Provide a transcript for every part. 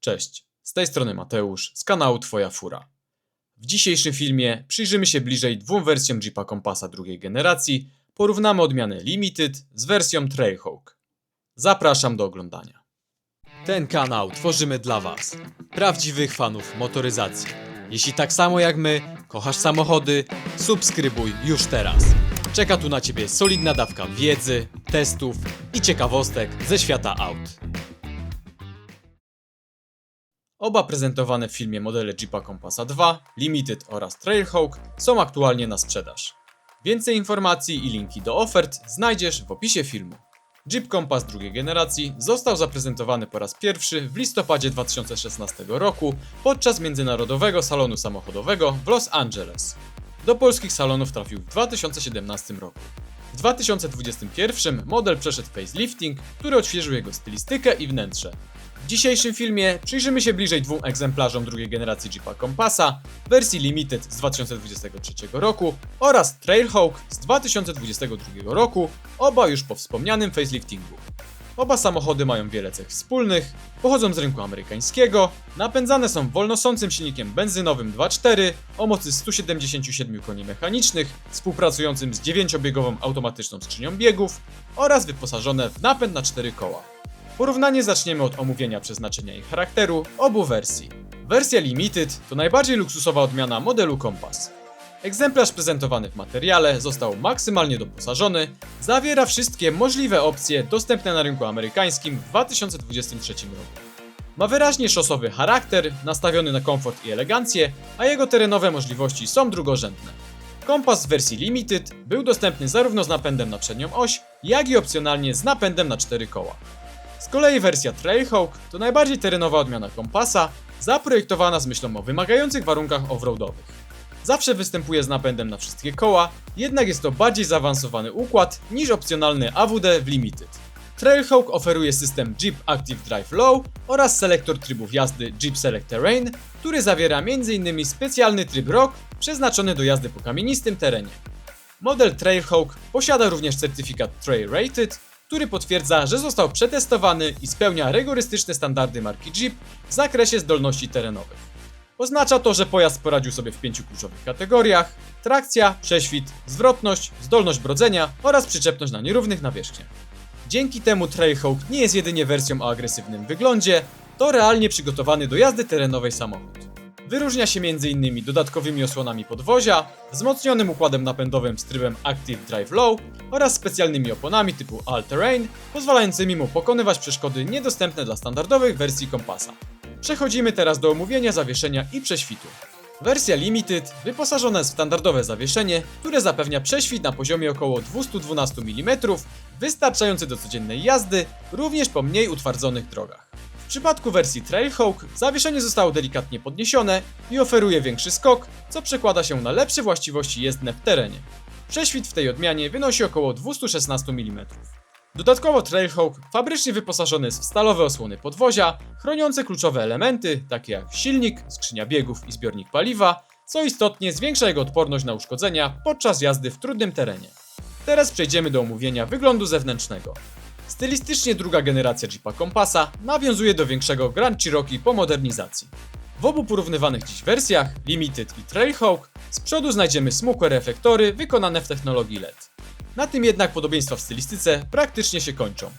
Cześć, z tej strony Mateusz z kanału Twoja Fura. W dzisiejszym filmie przyjrzymy się bliżej dwóm wersjom Jeepa Kompasa drugiej generacji, porównamy odmiany Limited z wersją Trailhawk. Zapraszam do oglądania. Ten kanał tworzymy dla Was, prawdziwych fanów motoryzacji. Jeśli tak samo jak my, kochasz samochody, subskrybuj już teraz. Czeka tu na Ciebie solidna dawka wiedzy, testów i ciekawostek ze świata aut. Oba prezentowane w filmie modele Jeepa Compassa 2, Limited oraz Trailhawk są aktualnie na sprzedaż. Więcej informacji i linki do ofert znajdziesz w opisie filmu. Jeep Compass drugiej generacji został zaprezentowany po raz pierwszy w listopadzie 2016 roku podczas Międzynarodowego Salonu Samochodowego w Los Angeles. Do polskich salonów trafił w 2017 roku. W 2021 model przeszedł facelifting, który odświeżył jego stylistykę i wnętrze. Dzisiejszym filmie przyjrzymy się bliżej dwóm egzemplarzom drugiej generacji Jeepa Compassa, wersji Limited z 2023 roku oraz Trailhawk z 2022 roku, oba już po wspomnianym faceliftingu. Oba samochody mają wiele cech wspólnych, pochodzą z rynku amerykańskiego, napędzane są wolnosącym silnikiem benzynowym 2.4 o mocy 177 koni mechanicznych, współpracującym z 9-biegową automatyczną skrzynią biegów oraz wyposażone w napęd na 4 koła. Porównanie zaczniemy od omówienia przeznaczenia i charakteru obu wersji. Wersja Limited to najbardziej luksusowa odmiana modelu Compass. Egzemplarz prezentowany w materiale został maksymalnie doposażony, zawiera wszystkie możliwe opcje dostępne na rynku amerykańskim w 2023 roku. Ma wyraźnie szosowy charakter, nastawiony na komfort i elegancję, a jego terenowe możliwości są drugorzędne. Kompas w wersji Limited był dostępny zarówno z napędem na przednią oś, jak i opcjonalnie z napędem na cztery koła. Z kolei wersja Trailhawk to najbardziej terenowa odmiana kompasa, zaprojektowana z myślą o wymagających warunkach offroadowych. Zawsze występuje z napędem na wszystkie koła, jednak jest to bardziej zaawansowany układ niż opcjonalny AWD w Limited. Trailhawk oferuje system Jeep Active Drive Low oraz selektor trybów jazdy Jeep Select Terrain, który zawiera m.in. specjalny tryb Rock przeznaczony do jazdy po kamienistym terenie. Model Trailhawk posiada również certyfikat Trail Rated, który potwierdza, że został przetestowany i spełnia rygorystyczne standardy marki Jeep w zakresie zdolności terenowych. Oznacza to, że pojazd poradził sobie w pięciu kluczowych kategoriach: trakcja, prześwit, zwrotność, zdolność brodzenia oraz przyczepność na nierównych nawierzchniach. Dzięki temu Trailhawk nie jest jedynie wersją o agresywnym wyglądzie, to realnie przygotowany do jazdy terenowej samochód. Wyróżnia się m.in. dodatkowymi osłonami podwozia, wzmocnionym układem napędowym z trybem Active Drive Low oraz specjalnymi oponami typu All Terrain, pozwalającymi mu pokonywać przeszkody niedostępne dla standardowych wersji kompasa. Przechodzimy teraz do omówienia zawieszenia i prześwitu. Wersja Limited wyposażona jest w standardowe zawieszenie, które zapewnia prześwit na poziomie około 212 mm, wystarczający do codziennej jazdy, również po mniej utwardzonych drogach. Przypadku wersji Trailhawk zawieszenie zostało delikatnie podniesione i oferuje większy skok, co przekłada się na lepsze właściwości jezdne w terenie. Prześwit w tej odmianie wynosi około 216 mm. Dodatkowo Trailhawk fabrycznie wyposażony jest w stalowe osłony podwozia, chroniące kluczowe elementy, takie jak silnik, skrzynia biegów i zbiornik paliwa, co istotnie zwiększa jego odporność na uszkodzenia podczas jazdy w trudnym terenie. Teraz przejdziemy do omówienia wyglądu zewnętrznego. Stylistycznie druga generacja Jeepa Compassa nawiązuje do większego Grand Cherokee po modernizacji. W obu porównywanych dziś wersjach, Limited i Trailhawk, z przodu znajdziemy smukłe reflektory wykonane w technologii LED. Na tym jednak podobieństwa w stylistyce praktycznie się kończą.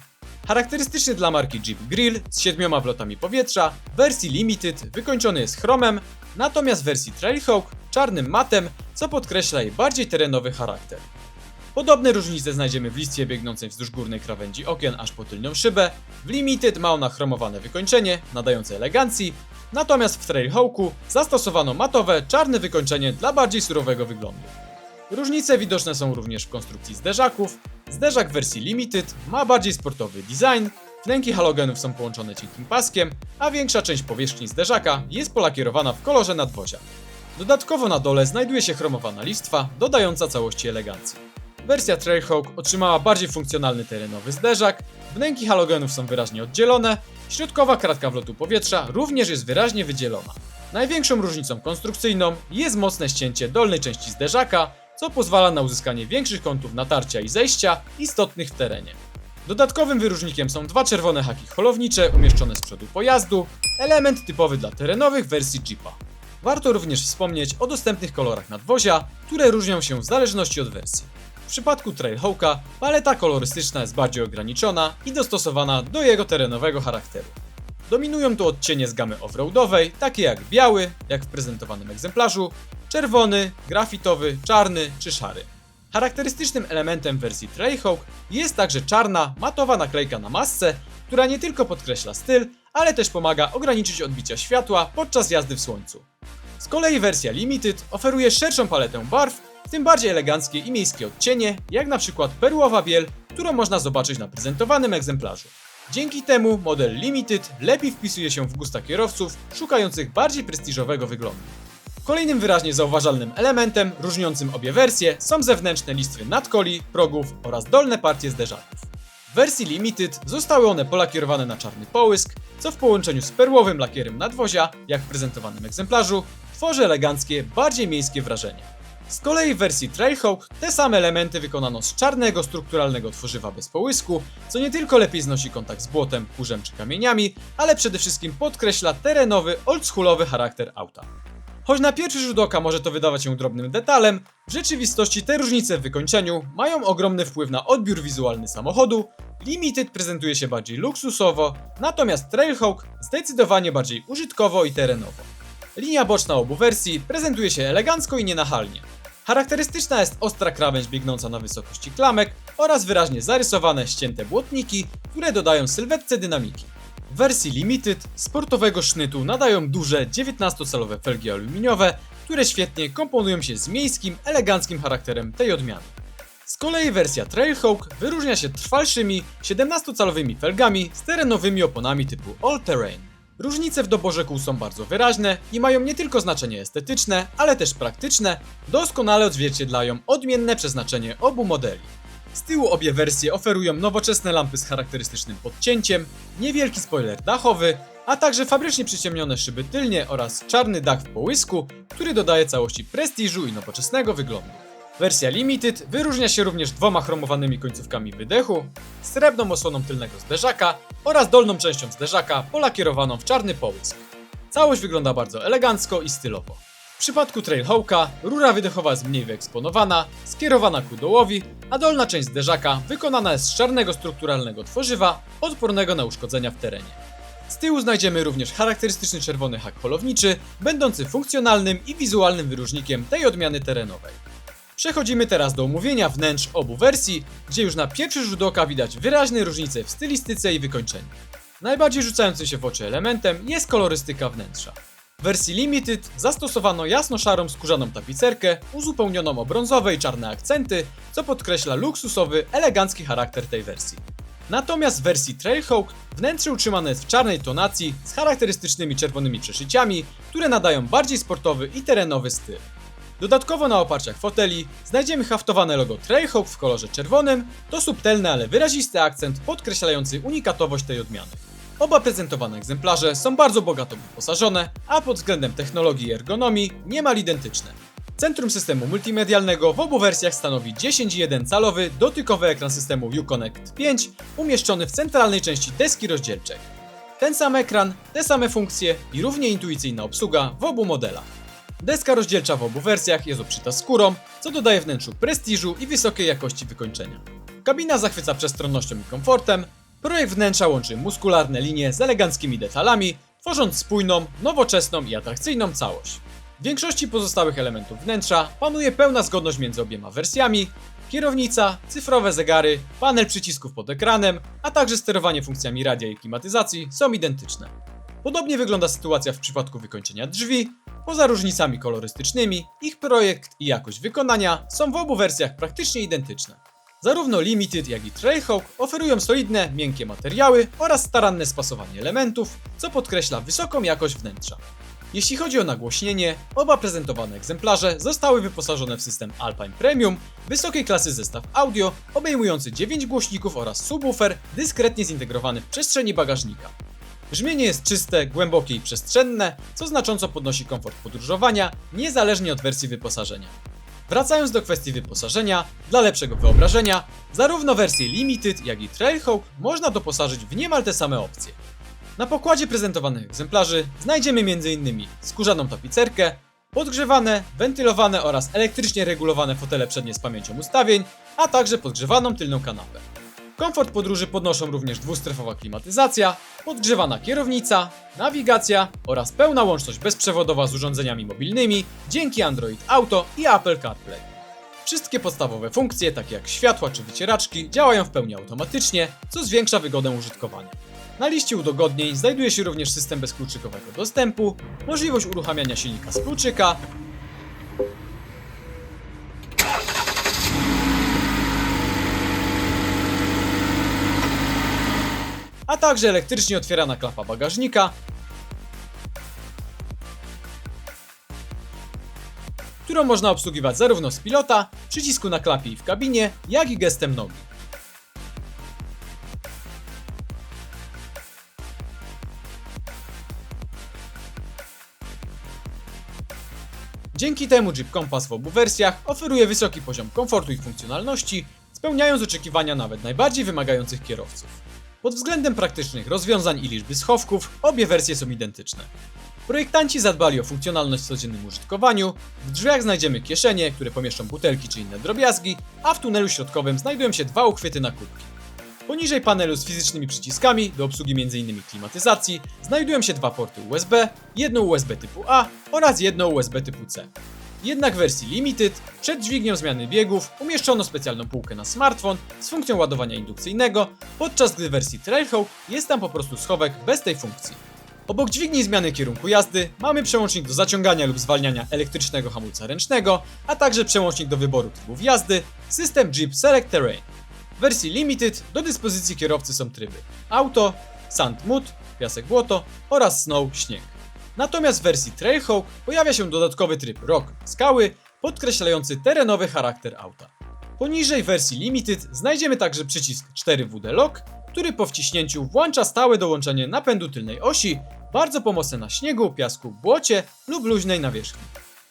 Charakterystyczny dla marki Jeep Grill z siedmioma wlotami powietrza, w wersji Limited wykończony jest chromem, natomiast w wersji Trailhawk czarnym matem, co podkreśla jej bardziej terenowy charakter. Podobne różnice znajdziemy w listwie biegnącej wzdłuż górnej krawędzi okien aż po tylną szybę. W Limited ma ona chromowane wykończenie, nadające elegancji, natomiast w Trailhawku zastosowano matowe, czarne wykończenie dla bardziej surowego wyglądu. Różnice widoczne są również w konstrukcji zderzaków. Zderzak w wersji Limited ma bardziej sportowy design, wnęki halogenów są połączone cienkim paskiem, a większa część powierzchni zderzaka jest polakierowana w kolorze nadwozia. Dodatkowo na dole znajduje się chromowana listwa, dodająca całości elegancji. Wersja Trailhawk otrzymała bardziej funkcjonalny terenowy zderzak, wnęki halogenów są wyraźnie oddzielone, środkowa kratka wlotu powietrza również jest wyraźnie wydzielona. Największą różnicą konstrukcyjną jest mocne ścięcie dolnej części zderzaka, co pozwala na uzyskanie większych kątów natarcia i zejścia istotnych w terenie. Dodatkowym wyróżnikiem są dwa czerwone haki holownicze umieszczone z przodu pojazdu, element typowy dla terenowych wersji Jeepa. Warto również wspomnieć o dostępnych kolorach nadwozia, które różnią się w zależności od wersji. W przypadku Trailhawka paleta kolorystyczna jest bardziej ograniczona i dostosowana do jego terenowego charakteru. Dominują tu odcienie z gamy offroadowej, takie jak biały, jak w prezentowanym egzemplarzu, czerwony, grafitowy, czarny czy szary. Charakterystycznym elementem wersji Trailhawk jest także czarna, matowa naklejka na masce, która nie tylko podkreśla styl, ale też pomaga ograniczyć odbicia światła podczas jazdy w słońcu. Z kolei wersja Limited oferuje szerszą paletę barw, tym bardziej eleganckie i miejskie odcienie, jak na przykład perłowa biel, którą można zobaczyć na prezentowanym egzemplarzu. Dzięki temu model Limited lepiej wpisuje się w gusta kierowców szukających bardziej prestiżowego wyglądu. Kolejnym wyraźnie zauważalnym elementem różniącym obie wersje są zewnętrzne listwy nadkoli, progów oraz dolne partie zderzaków. W wersji Limited zostały one polakierowane na czarny połysk, co w połączeniu z perłowym lakierem nadwozia, jak w prezentowanym egzemplarzu, tworzy eleganckie, bardziej miejskie wrażenie. Z kolei w wersji Trailhawk te same elementy wykonano z czarnego strukturalnego tworzywa bez połysku, co nie tylko lepiej znosi kontakt z błotem, kurzem czy kamieniami, ale przede wszystkim podkreśla terenowy, oldschoolowy charakter auta. Choć na pierwszy rzut oka może to wydawać się drobnym detalem, w rzeczywistości te różnice w wykończeniu mają ogromny wpływ na odbiór wizualny samochodu. Limited prezentuje się bardziej luksusowo, natomiast Trailhawk zdecydowanie bardziej użytkowo i terenowo. Linia boczna obu wersji prezentuje się elegancko i nienachalnie. Charakterystyczna jest ostra krawędź biegnąca na wysokości klamek oraz wyraźnie zarysowane ścięte błotniki, które dodają sylwetce dynamiki. W wersji Limited sportowego sznytu nadają duże 19-calowe felgi aluminiowe, które świetnie komponują się z miejskim, eleganckim charakterem tej odmiany. Z kolei wersja Trailhawk wyróżnia się trwalszymi 17-calowymi felgami z terenowymi oponami typu All Terrain. Różnice w doborze kół są bardzo wyraźne i mają nie tylko znaczenie estetyczne, ale też praktyczne, doskonale odzwierciedlają odmienne przeznaczenie obu modeli. Z tyłu obie wersje oferują nowoczesne lampy z charakterystycznym podcięciem, niewielki spoiler dachowy, a także fabrycznie przyciemnione szyby tylnie oraz czarny dach w połysku, który dodaje całości prestiżu i nowoczesnego wyglądu. Wersja Limited wyróżnia się również dwoma chromowanymi końcówkami wydechu, srebrną osłoną tylnego zderzaka oraz dolną częścią zderzaka polakierowaną w czarny połysk. Całość wygląda bardzo elegancko i stylowo. W przypadku Trailhawka rura wydechowa jest mniej wyeksponowana, skierowana ku dołowi, a dolna część zderzaka wykonana jest z czarnego strukturalnego tworzywa, odpornego na uszkodzenia w terenie. Z tyłu znajdziemy również charakterystyczny czerwony hak polowniczy, będący funkcjonalnym i wizualnym wyróżnikiem tej odmiany terenowej. Przechodzimy teraz do omówienia wnętrz obu wersji, gdzie już na pierwszy rzut oka widać wyraźne różnice w stylistyce i wykończeniu. Najbardziej rzucającym się w oczy elementem jest kolorystyka wnętrza. W wersji Limited zastosowano jasno-szarą skórzaną tapicerkę, uzupełnioną o brązowe i czarne akcenty, co podkreśla luksusowy, elegancki charakter tej wersji. Natomiast w wersji Trailhawk wnętrze utrzymane jest w czarnej tonacji z charakterystycznymi czerwonymi przeszyciami, które nadają bardziej sportowy i terenowy styl. Dodatkowo na oparciach foteli znajdziemy haftowane logo Trailhawk w kolorze czerwonym, to subtelny, ale wyrazisty akcent podkreślający unikatowość tej odmiany. Oba prezentowane egzemplarze są bardzo bogato wyposażone, a pod względem technologii i ergonomii niemal identyczne. Centrum systemu multimedialnego w obu wersjach stanowi 10,1 calowy dotykowy ekran systemu Uconnect 5 umieszczony w centralnej części deski rozdzielczej. Ten sam ekran, te same funkcje i równie intuicyjna obsługa w obu modelach. Deska rozdzielcza w obu wersjach jest obszyta skórą, co dodaje wnętrzu prestiżu i wysokiej jakości wykończenia. Kabina zachwyca przestronnością i komfortem, projekt wnętrza łączy muskularne linie z eleganckimi detalami, tworząc spójną, nowoczesną i atrakcyjną całość. W większości pozostałych elementów wnętrza panuje pełna zgodność między obiema wersjami. Kierownica, cyfrowe zegary, panel przycisków pod ekranem, a także sterowanie funkcjami radia i klimatyzacji są identyczne. Podobnie wygląda sytuacja w przypadku wykończenia drzwi. Poza różnicami kolorystycznymi, ich projekt i jakość wykonania są w obu wersjach praktycznie identyczne. Zarówno Limited, jak i Trailhawk oferują solidne, miękkie materiały oraz staranne spasowanie elementów, co podkreśla wysoką jakość wnętrza. Jeśli chodzi o nagłośnienie, oba prezentowane egzemplarze zostały wyposażone w system Alpine Premium, wysokiej klasy zestaw audio obejmujący 9 głośników oraz subwoofer dyskretnie zintegrowany w przestrzeni bagażnika. Brzmienie jest czyste, głębokie i przestrzenne, co znacząco podnosi komfort podróżowania, niezależnie od wersji wyposażenia. Wracając do kwestii wyposażenia, dla lepszego wyobrażenia, zarówno wersję Limited, jak i Trailhawk można doposażyć w niemal te same opcje. Na pokładzie prezentowanych egzemplarzy znajdziemy m.in. skórzaną tapicerkę, podgrzewane, wentylowane oraz elektrycznie regulowane fotele przednie z pamięcią ustawień, a także podgrzewaną tylną kanapę. Komfort podróży podnoszą również dwustrefowa klimatyzacja, podgrzewana kierownica, nawigacja oraz pełna łączność bezprzewodowa z urządzeniami mobilnymi dzięki Android Auto i Apple CarPlay. Wszystkie podstawowe funkcje, takie jak światła czy wycieraczki, działają w pełni automatycznie, co zwiększa wygodę użytkowania. Na liście udogodnień znajduje się również system bezkluczykowego dostępu, możliwość uruchamiania silnika z kluczyka, a także elektrycznie otwierana klapa bagażnika, którą można obsługiwać zarówno z pilota, przycisku na klapie i w kabinie, jak i gestem nogi. Dzięki temu Jeep Compass w obu wersjach oferuje wysoki poziom komfortu i funkcjonalności, spełniając oczekiwania nawet najbardziej wymagających kierowców. Pod względem praktycznych rozwiązań i liczby schowków, obie wersje są identyczne. Projektanci zadbali o funkcjonalność w codziennym użytkowaniu. W drzwiach znajdziemy kieszenie, które pomieszczą butelki czy inne drobiazgi, a w tunelu środkowym znajdują się dwa uchwyty na kubki. Poniżej panelu z fizycznymi przyciskami do obsługi m.in. klimatyzacji znajdują się dwa porty USB, jedno USB typu A oraz jedno USB typu C. Jednak w wersji Limited przed dźwignią zmiany biegów umieszczono specjalną półkę na smartfon z funkcją ładowania indukcyjnego, podczas gdy w wersji Trailhawk jest tam po prostu schowek bez tej funkcji. Obok dźwigni zmiany kierunku jazdy mamy przełącznik do zaciągania lub zwalniania elektrycznego hamulca ręcznego, a także przełącznik do wyboru trybów jazdy, system Jeep Select Terrain. W wersji Limited do dyspozycji kierowcy są tryby Auto, Sand Mud, Piasek Błoto oraz Snow Śnieg. Natomiast w wersji Trailhawk pojawia się dodatkowy tryb Rock Skały, podkreślający terenowy charakter auta. Poniżej wersji Limited znajdziemy także przycisk 4WD Lock, który po wciśnięciu włącza stałe dołączenie napędu tylnej osi, bardzo pomocne na śniegu, piasku, błocie lub luźnej nawierzchni.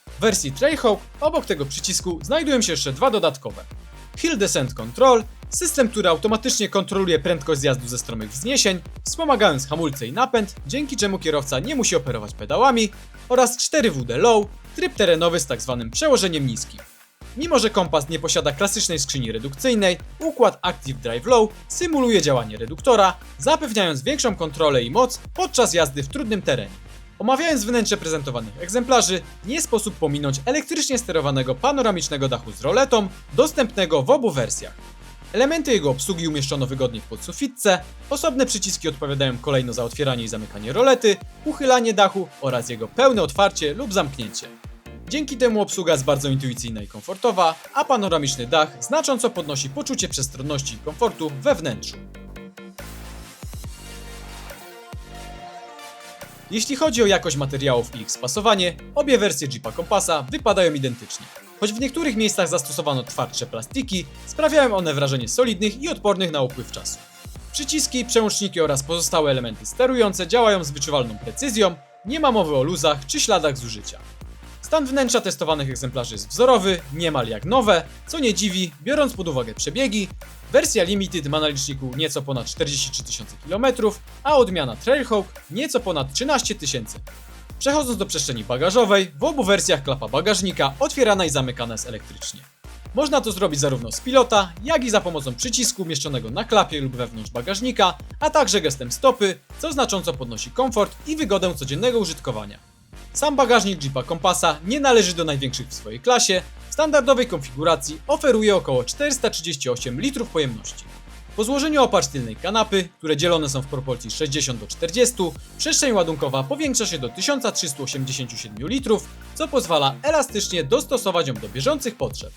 W wersji Trailhawk obok tego przycisku znajdują się jeszcze dwa dodatkowe. Hill Descent Control, system, który automatycznie kontroluje prędkość zjazdu ze stromych wzniesień, wspomagając hamulce i napęd, dzięki czemu kierowca nie musi operować pedałami, oraz 4WD Low, tryb terenowy z tzw. przełożeniem niskim. Mimo, że kompas nie posiada klasycznej skrzyni redukcyjnej, układ Active Drive Low symuluje działanie reduktora, zapewniając większą kontrolę i moc podczas jazdy w trudnym terenie. Omawiając wnętrze prezentowanych egzemplarzy, nie sposób pominąć elektrycznie sterowanego panoramicznego dachu z roletą, dostępnego w obu wersjach. Elementy jego obsługi umieszczono wygodnie w podsufitce, osobne przyciski odpowiadają kolejno za otwieranie i zamykanie rolety, uchylanie dachu oraz jego pełne otwarcie lub zamknięcie. Dzięki temu obsługa jest bardzo intuicyjna i komfortowa, a panoramiczny dach znacząco podnosi poczucie przestronności i komfortu we wnętrzu. Jeśli chodzi o jakość materiałów i ich spasowanie, obie wersje Jeepa Kompasa wypadają identycznie. Choć w niektórych miejscach zastosowano twardsze plastiki, sprawiają one wrażenie solidnych i odpornych na upływ czasu. Przyciski, przełączniki oraz pozostałe elementy sterujące działają z wyczuwalną precyzją, nie ma mowy o luzach czy śladach zużycia. Stan wnętrza testowanych egzemplarzy jest wzorowy, niemal jak nowe, co nie dziwi, biorąc pod uwagę przebiegi. Wersja Limited ma na liczniku nieco ponad 43 tysiące km, a odmiana Trailhawk nieco ponad 13 tysięcy. Przechodząc do przestrzeni bagażowej, w obu wersjach klapa bagażnika otwierana i zamykana jest elektrycznie. Można to zrobić zarówno z pilota, jak i za pomocą przycisku umieszczonego na klapie lub wewnątrz bagażnika, a także gestem stopy, co znacząco podnosi komfort i wygodę codziennego użytkowania. Sam bagażnik Jeepa Kompasa nie należy do największych w swojej klasie, w standardowej konfiguracji oferuje około 438 litrów pojemności. Po złożeniu oparć tylnej kanapy, które dzielone są w proporcji 60 do 40, przestrzeń ładunkowa powiększa się do 1387 litrów, co pozwala elastycznie dostosować ją do bieżących potrzeb.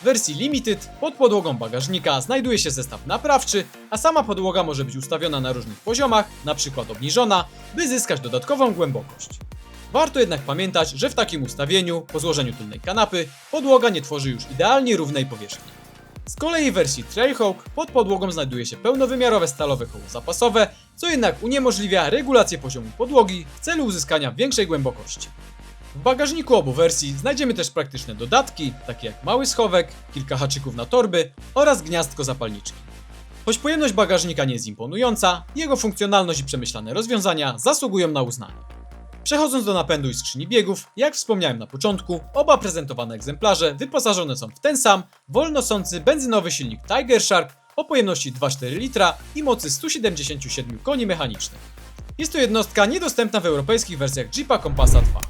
W wersji Limited pod podłogą bagażnika znajduje się zestaw naprawczy, a sama podłoga może być ustawiona na różnych poziomach, np. obniżona, by zyskać dodatkową głębokość. Warto jednak pamiętać, że w takim ustawieniu, po złożeniu tylnej kanapy, podłoga nie tworzy już idealnie równej powierzchni. Z kolei w wersji Trailhawk pod podłogą znajduje się pełnowymiarowe stalowe koło zapasowe, co jednak uniemożliwia regulację poziomu podłogi w celu uzyskania większej głębokości. W bagażniku obu wersji znajdziemy też praktyczne dodatki, takie jak mały schowek, kilka haczyków na torby oraz gniazdko zapalniczki. Choć pojemność bagażnika nie jest imponująca, jego funkcjonalność i przemyślane rozwiązania zasługują na uznanie. Przechodząc do napędu i skrzyni biegów, jak wspomniałem na początku, oba prezentowane egzemplarze wyposażone są w ten sam, wolnosący benzynowy silnik Tiger Shark o pojemności 2,4 litra i mocy 177 koni mechanicznych. Jest to jednostka niedostępna w europejskich wersjach Jeepa Compassa 2.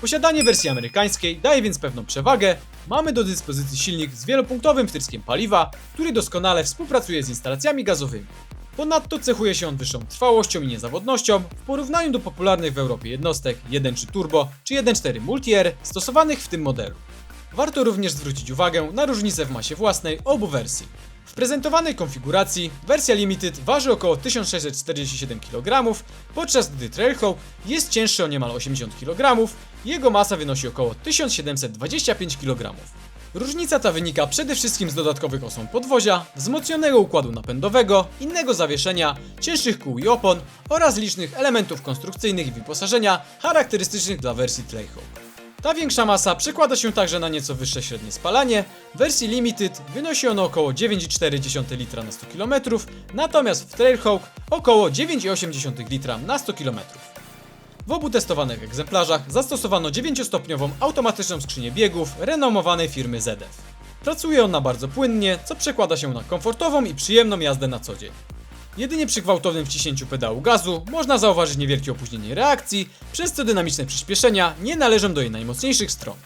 Posiadanie wersji amerykańskiej daje więc pewną przewagę. Mamy do dyspozycji silnik z wielopunktowym wtryskiem paliwa, który doskonale współpracuje z instalacjami gazowymi. Ponadto cechuje się on wyższą trwałością i niezawodnością w porównaniu do popularnych w Europie jednostek 1.3 Turbo czy 1.4 Multi-Air stosowanych w tym modelu. Warto również zwrócić uwagę na różnicę w masie własnej obu wersji. W prezentowanej konfiguracji wersja Limited waży około 1647 kg, podczas gdy Trailhawk jest cięższy o niemal 80 kg, jego masa wynosi około 1725 kg. Różnica ta wynika przede wszystkim z dodatkowych osłon podwozia, wzmocnionego układu napędowego, innego zawieszenia, cięższych kół i opon oraz licznych elementów konstrukcyjnych i wyposażenia charakterystycznych dla wersji Trailhawk. Ta większa masa przekłada się także na nieco wyższe średnie spalanie. W wersji Limited wynosi ono około 9,4 litra na 100 km, natomiast w Trailhawk około 9,8 litra na 100 km. W obu testowanych egzemplarzach zastosowano 9-stopniową automatyczną skrzynię biegów renomowanej firmy ZF. Pracuje ona bardzo płynnie, co przekłada się na komfortową i przyjemną jazdę na co dzień. Jedynie przy gwałtownym wciśnięciu pedału gazu można zauważyć niewielkie opóźnienie reakcji, przez co dynamiczne przyspieszenia nie należą do jej najmocniejszych stron.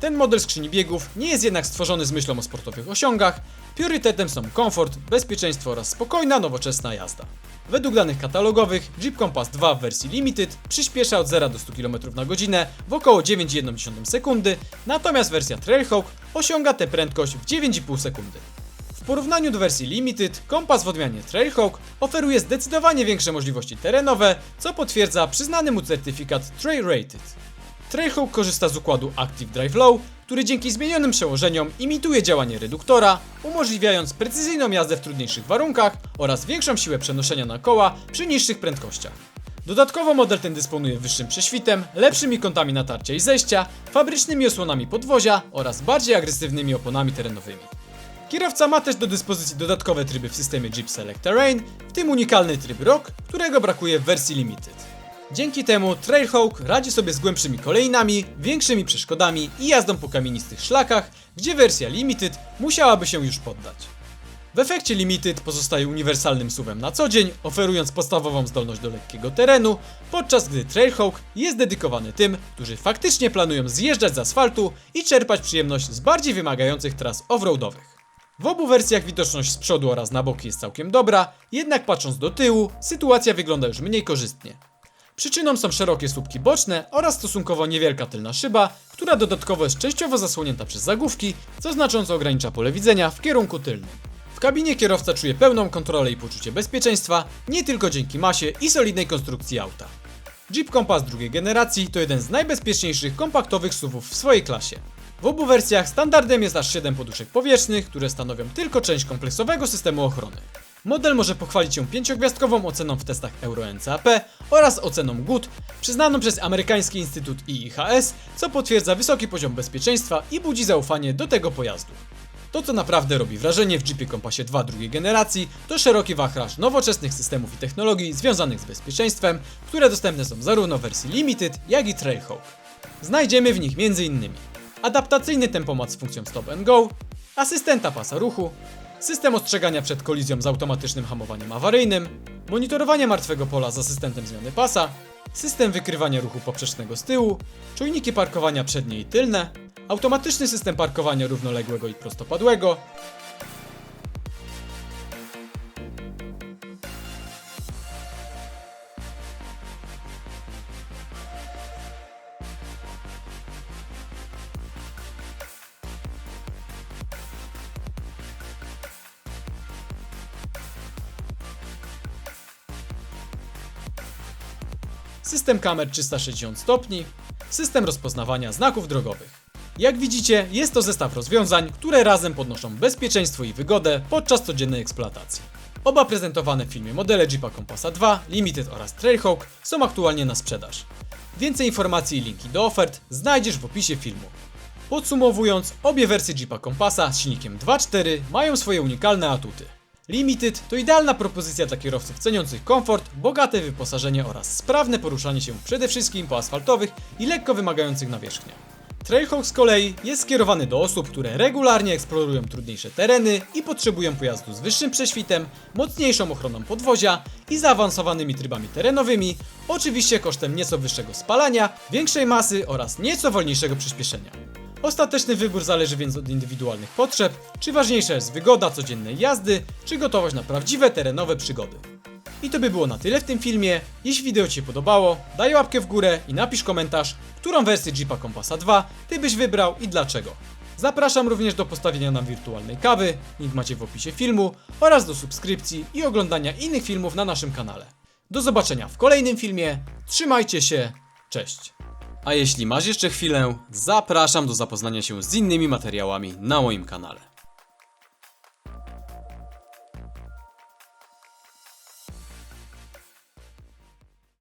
Ten model skrzyni biegów nie jest jednak stworzony z myślą o sportowych osiągach, priorytetem są komfort, bezpieczeństwo oraz spokojna, nowoczesna jazda. Według danych katalogowych Jeep Compass 2 w wersji Limited przyspiesza od 0 do 100 km na godzinę w około 9,1 sekundy, natomiast wersja Trailhawk osiąga tę prędkość w 9,5 sekundy. W porównaniu do wersji Limited, kompas w odmianie Trailhawk oferuje zdecydowanie większe możliwości terenowe, co potwierdza przyznany mu certyfikat Trail Rated. Trailhawk korzysta z układu Active Drive Low, który dzięki zmienionym przełożeniom imituje działanie reduktora, umożliwiając precyzyjną jazdę w trudniejszych warunkach oraz większą siłę przenoszenia na koła przy niższych prędkościach. Dodatkowo model ten dysponuje wyższym prześwitem, lepszymi kątami natarcia i zejścia, fabrycznymi osłonami podwozia oraz bardziej agresywnymi oponami terenowymi. Kierowca ma też do dyspozycji dodatkowe tryby w systemie Jeep Select Terrain, w tym unikalny tryb Rock, którego brakuje w wersji Limited. Dzięki temu Trailhawk radzi sobie z głębszymi kolejnami, większymi przeszkodami i jazdą po kamienistych szlakach, gdzie wersja Limited musiałaby się już poddać. W efekcie Limited pozostaje uniwersalnym suwem na co dzień, oferując podstawową zdolność do lekkiego terenu, podczas gdy Trailhawk jest dedykowany tym, którzy faktycznie planują zjeżdżać z asfaltu i czerpać przyjemność z bardziej wymagających tras offroadowych. W obu wersjach widoczność z przodu oraz na boki jest całkiem dobra, jednak patrząc do tyłu, sytuacja wygląda już mniej korzystnie. Przyczyną są szerokie słupki boczne oraz stosunkowo niewielka tylna szyba, która dodatkowo jest częściowo zasłonięta przez zagłówki, co znacząco ogranicza pole widzenia w kierunku tylnym. W kabinie kierowca czuje pełną kontrolę i poczucie bezpieczeństwa, nie tylko dzięki masie i solidnej konstrukcji auta. Jeep Compass drugiej generacji to jeden z najbezpieczniejszych kompaktowych SUVów w swojej klasie. W obu wersjach standardem jest aż 7 poduszek powietrznych, które stanowią tylko część kompleksowego systemu ochrony. Model może pochwalić się pięciogwiazdkową oceną w testach Euro NCAP oraz oceną GUT, przyznaną przez amerykański Instytut IIHS, co potwierdza wysoki poziom bezpieczeństwa i budzi zaufanie do tego pojazdu. To, co naprawdę robi wrażenie w Jeepie Compassie 2 drugiej generacji, to szeroki wachlarz nowoczesnych systemów i technologii związanych z bezpieczeństwem, które dostępne są zarówno w wersji Limited, jak i Trailhawk. Znajdziemy w nich m.in. adaptacyjny tempomat z funkcją Stop and Go, asystenta pasa ruchu, system ostrzegania przed kolizją z automatycznym hamowaniem awaryjnym, monitorowanie martwego pola z asystentem zmiany pasa, system wykrywania ruchu poprzecznego z tyłu, czujniki parkowania przednie i tylne, automatyczny system parkowania równoległego i prostopadłego, system kamer 360 stopni, system rozpoznawania znaków drogowych. Jak widzicie, jest to zestaw rozwiązań, które razem podnoszą bezpieczeństwo i wygodę podczas codziennej eksploatacji. Oba prezentowane w filmie modele Jeepa Compassa 2, Limited oraz Trailhawk są aktualnie na sprzedaż. Więcej informacji i linki do ofert znajdziesz w opisie filmu. Podsumowując, obie wersje Jeepa Kompasa z silnikiem 2.4 mają swoje unikalne atuty. Limited to idealna propozycja dla kierowców ceniących komfort, bogate wyposażenie oraz sprawne poruszanie się przede wszystkim po asfaltowych i lekko wymagających nawierzchniach. Trailhawk z kolei jest skierowany do osób, które regularnie eksplorują trudniejsze tereny i potrzebują pojazdu z wyższym prześwitem, mocniejszą ochroną podwozia i zaawansowanymi trybami terenowymi, oczywiście kosztem nieco wyższego spalania, większej masy oraz nieco wolniejszego przyspieszenia. Ostateczny wybór zależy więc od indywidualnych potrzeb, czy ważniejsza jest wygoda codziennej jazdy, czy gotowość na prawdziwe terenowe przygody. I to by było na tyle w tym filmie. Jeśli wideo Ci się podobało, daj łapkę w górę i napisz komentarz, którą wersję Jeepa Kompasa 2 Ty byś wybrał i dlaczego. Zapraszam również do postawienia nam wirtualnej kawy, link macie w opisie filmu, oraz do subskrypcji i oglądania innych filmów na naszym kanale. Do zobaczenia w kolejnym filmie, trzymajcie się, cześć! A jeśli masz jeszcze chwilę, zapraszam do zapoznania się z innymi materiałami na moim kanale.